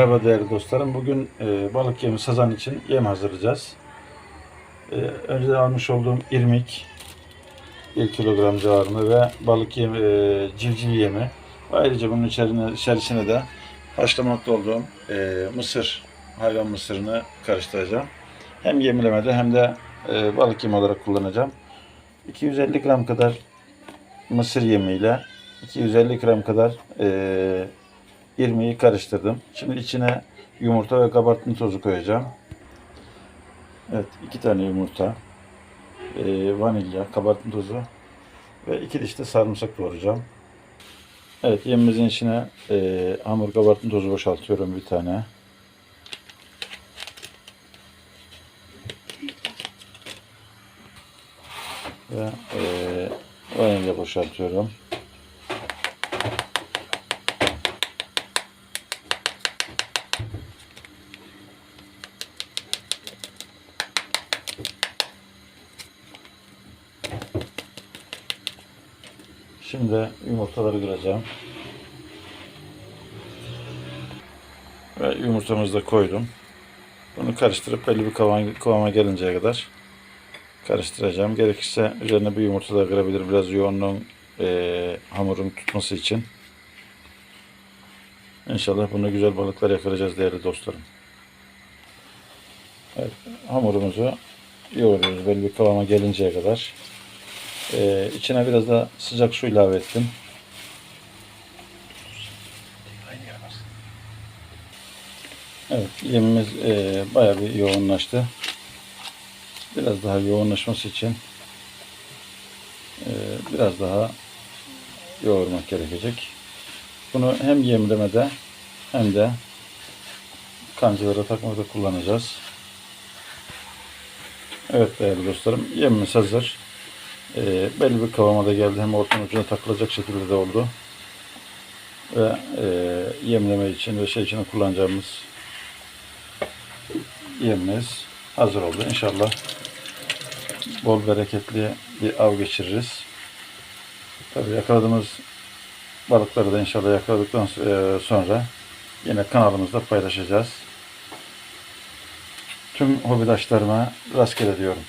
Merhaba değerli dostlarım. Bugün e, balık yemi sazan için yem hazırlayacağız. E, önce almış olduğum irmik 1 kilogram civarında ve balık yemi, e, civciv yemi. Ayrıca bunun içerisine, içerisine de haşlamakta olduğum e, mısır, hayvan mısırını karıştıracağım. Hem yemilemede hem de e, balık yemi olarak kullanacağım. 250 gram kadar mısır yemiyle 250 gram kadar e, irmiği karıştırdım. Şimdi içine yumurta ve kabartma tozu koyacağım. Evet, iki tane yumurta, e, vanilya, kabartma tozu ve iki diş de sarımsak doğrayacağım. Evet, yemimizin içine e, hamur kabartma tozu boşaltıyorum bir tane. Ve e, vanilya boşaltıyorum. Şimdi yumurtaları kıracağım. Ve yumurtamızı da koydum. Bunu karıştırıp belli bir kıvama, gelinceye kadar karıştıracağım. Gerekirse üzerine bir yumurta da kırabilir. Biraz yoğunluğun eee hamurun tutması için. İnşallah bunu güzel balıklar yakalayacağız değerli dostlarım. Evet, hamurumuzu yoğuruyoruz belli bir kıvama gelinceye kadar. Ee, içine biraz da sıcak su ilave ettim. Evet, yemimiz e, bayağı bir yoğunlaştı. Biraz daha yoğunlaşması için e, biraz daha yoğurmak gerekecek. Bunu hem yemlemede hem de kancalara takmakta kullanacağız. Evet değerli dostlarım, yemimiz hazır. E, belli bir kıvama da geldi. Hem ortanın ucuna takılacak şekilde de oldu. Ve e, yemleme için ve şey için kullanacağımız yemimiz hazır oldu. İnşallah bol bereketli bir av geçiririz. Tabii yakaladığımız balıkları da inşallah yakaladıktan e, sonra yine kanalımızda paylaşacağız. Tüm hobidaşlarıma rastgele diyorum.